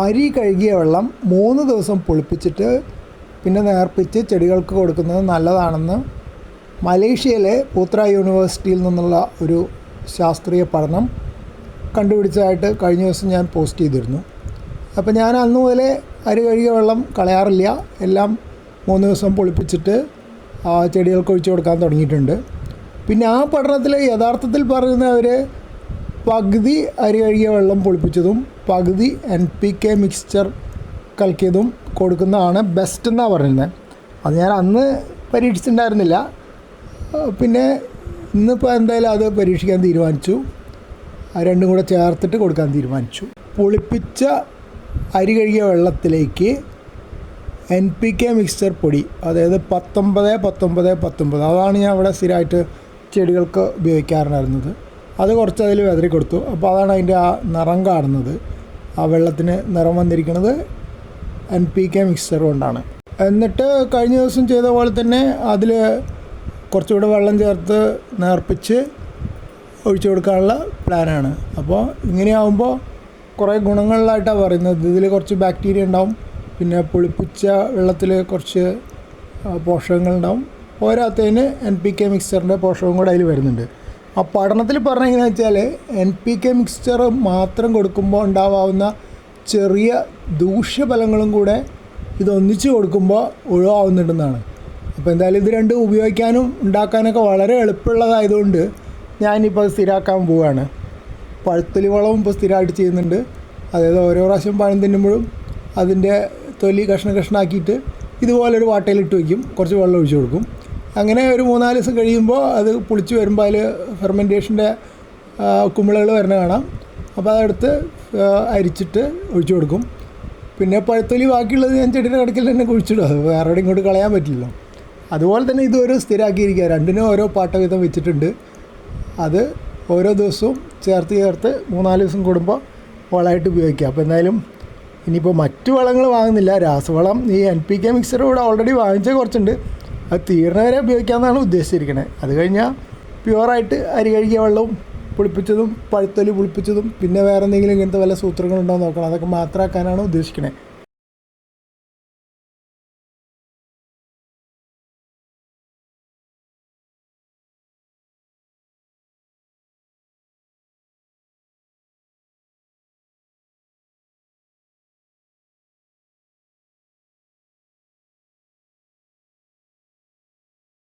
അരി കഴുകിയ വെള്ളം മൂന്ന് ദിവസം പുളിപ്പിച്ചിട്ട് പിന്നെ നേർപ്പിച്ച് ചെടികൾക്ക് കൊടുക്കുന്നത് നല്ലതാണെന്ന് മലേഷ്യയിലെ പൂത്ര യൂണിവേഴ്സിറ്റിയിൽ നിന്നുള്ള ഒരു ശാസ്ത്രീയ പഠനം കണ്ടുപിടിച്ചതായിട്ട് കഴിഞ്ഞ ദിവസം ഞാൻ പോസ്റ്റ് ചെയ്തിരുന്നു. അപ്പോൾ ഞാൻ അന്ന് മുതലേ അരി കഴുകിയ വെള്ളം കളയാറില്ല. എല്ലാം മൂന്ന് ദിവസം പൊളിപ്പിച്ചിട്ട് ചെടികൾക്ക് ഒഴിച്ചു കൊടുക്കാൻ തുടങ്ങിയിട്ടുണ്ട്. പിന്നെ ആ പഠനത്തിൽ യഥാർത്ഥത്തിൽ പറയുന്നവർ പകുതി അരി കഴുകിയ വെള്ളം പൊളിപ്പിച്ചതും പകുതി എൻ പി കെ മിക്സ്ചർ കലക്കിയതും കൊടുക്കുന്നതാണ് ബെസ്റ്റ് എന്നാണ് പറയുന്നത് അത് ഞാൻ അന്ന് പരീക്ഷിച്ചിട്ടുണ്ടായിരുന്നില്ല. പിന്നെ ഇന്നിപ്പോൾ എന്തായാലും അത് പരീക്ഷിക്കാൻ തീരുമാനിച്ചു. രണ്ടും കൂടെ ചേർത്തിട്ട് കൊടുക്കാൻ തീരുമാനിച്ചു. പൊളിപ്പിച്ച അരി കഴുകിയ വെള്ളത്തിലേക്ക് എൻ പി കെ മിക്സ്ചർ പൊടി അതായത് പത്തൊമ്പത് പത്തൊമ്പത് പത്തൊമ്പത് അതാണ് ഞാൻ ഇവിടെ സ്ഥിരമായിട്ട് ചെടികൾക്ക് ഉപയോഗിക്കാറുണ്ടായിരുന്നത്. അത് കുറച്ച് അതിൽ വെതറി കൊടുത്തു. അപ്പോൾ അതാണ് അതിന്റെ ആ നിറം കാണുന്നത്. ആ വെള്ളത്തിന് നിറം വന്നിരിക്കുന്നത് എൻ പി കെ മിക്സ്ചർ കൊണ്ടാണ്. എന്നിട്ട് കഴിഞ്ഞ ദിവസം ചെയ്ത പോലെ തന്നെ അതിൽ കുറച്ചുകൂടെ വെള്ളം ചേർത്ത് നേർപ്പിച്ച് ഒഴിച്ചു കൊടുക്കാനുള്ള പ്ലാനാണ്. അപ്പോൾ ഇങ്ങനെയാവുമ്പോൾ കുറേ ഗുണങ്ങളിലായിട്ടാണ് പറയുന്നത്. ഇതിൽ കുറച്ച് ബാക്ടീരിയ ഉണ്ടാവും. പിന്നെ പുളിപ്പിച്ച വെള്ളത്തിൽ കുറച്ച് പോഷകങ്ങളുണ്ടാവും പോരാത്തതിന് എൻ പി കെ മിക്സ്ചറിന്റെ പോഷകം കൂടെ അതിൽ വരുന്നുണ്ട്. ആ പഠനത്തിൽ പറഞ്ഞെങ്ങനെ വെച്ചാൽ എൻ പി കെ മിക്സ്ചർ മാത്രം കൊടുക്കുമ്പോൾ ഉണ്ടാവാവുന്ന ചെറിയ ദൂഷ്യഫലങ്ങളും കൂടെ ഇതൊന്നിച്ച് കൊടുക്കുമ്പോൾ ഒഴിവാവുന്നുണ്ടെന്നാണ്. അപ്പോൾ എന്തായാലും ഇത് രണ്ടും ഉപയോഗിക്കാനും ഉണ്ടാക്കാനൊക്കെ വളരെ എളുപ്പമുള്ളതായതുകൊണ്ട് ഞാനിപ്പോൾ സ്ഥിരമാക്കാൻ പോവുകയാണ് പഴുത്തൊലി വളവും ഇപ്പോൾ സ്ഥിരമായിട്ട് ചെയ്യുന്നുണ്ട്. അതായത് ഓരോ പ്രാവശ്യം പഴം തിന്നുമ്പോഴും അതിന്റെ തൊലി കഷ്ണ കഷ്ണാക്കിയിട്ട് ഇതുപോലൊരു വാട്ടയിലിട്ട് വയ്ക്കും കുറച്ച് വെള്ളം ഒഴിച്ചു കൊടുക്കും. അങ്ങനെ ഒരു മൂന്നാൽ ദിവസം കഴിയുമ്പോൾ അത് പുളിച്ച് വരുമ്പോൾ അതിൽ ഫെർമെന്റേഷന്റെ കുമിളകൾ വരുന്നത് കാണാം. അപ്പോൾ അതെടുത്ത് അരിച്ചിട്ട് ഒഴിച്ചു കൊടുക്കും. പിന്നെ പഴുത്തൊലി ബാക്കിയുള്ളത് ഞാൻ ചെടിയുടെ കടക്കിൽ തന്നെ കുഴിച്ചിടും. അത് വേറെ എവിടെയും ഇങ്ങോട്ട് കളയാൻ പറ്റില്ലല്ലോ. അതുപോലെ തന്നെ ഇതൊരു സ്ഥിരമാക്കിയിരിക്കുക രണ്ടിനും ഓരോ പാട്ട വീതം വെച്ചിട്ടുണ്ട്. അത് ഓരോ ദിവസവും ചേർത്ത് ചേർത്ത് മൂന്നാൽ ദിവസം കൂടുമ്പോൾ വളമായിട്ട് ഉപയോഗിക്കുക അപ്പോൾ എന്തായാലും ഇനിയിപ്പോൾ മറ്റു വളങ്ങൾ വാങ്ങുന്നില്ല. രാസവളം ഈ എൻ പി കെ മിക്സർ ഇവിടെ ഓൾറെഡി വാങ്ങിച്ച കുറച്ചുണ്ട്. അത് തീർന്നവരെ ഉപയോഗിക്കാമെന്നാണ് ഉദ്ദേശിച്ചിരിക്കുന്നത് അത് കഴിഞ്ഞാൽ പ്യുവറായിട്ട് അരി കഴുകിയ വെള്ളവും പുളിപ്പിച്ചതും പഴുത്തൊലി പുളിപ്പിച്ചതും പിന്നെ വേറെ എന്തെങ്കിലും ഇങ്ങനത്തെ വല്ല സൂത്രങ്ങളുണ്ടോ നോക്കണം. അതൊക്കെ മാത്രമാക്കാനാണ് ഉദ്ദേശിക്കുന്നത്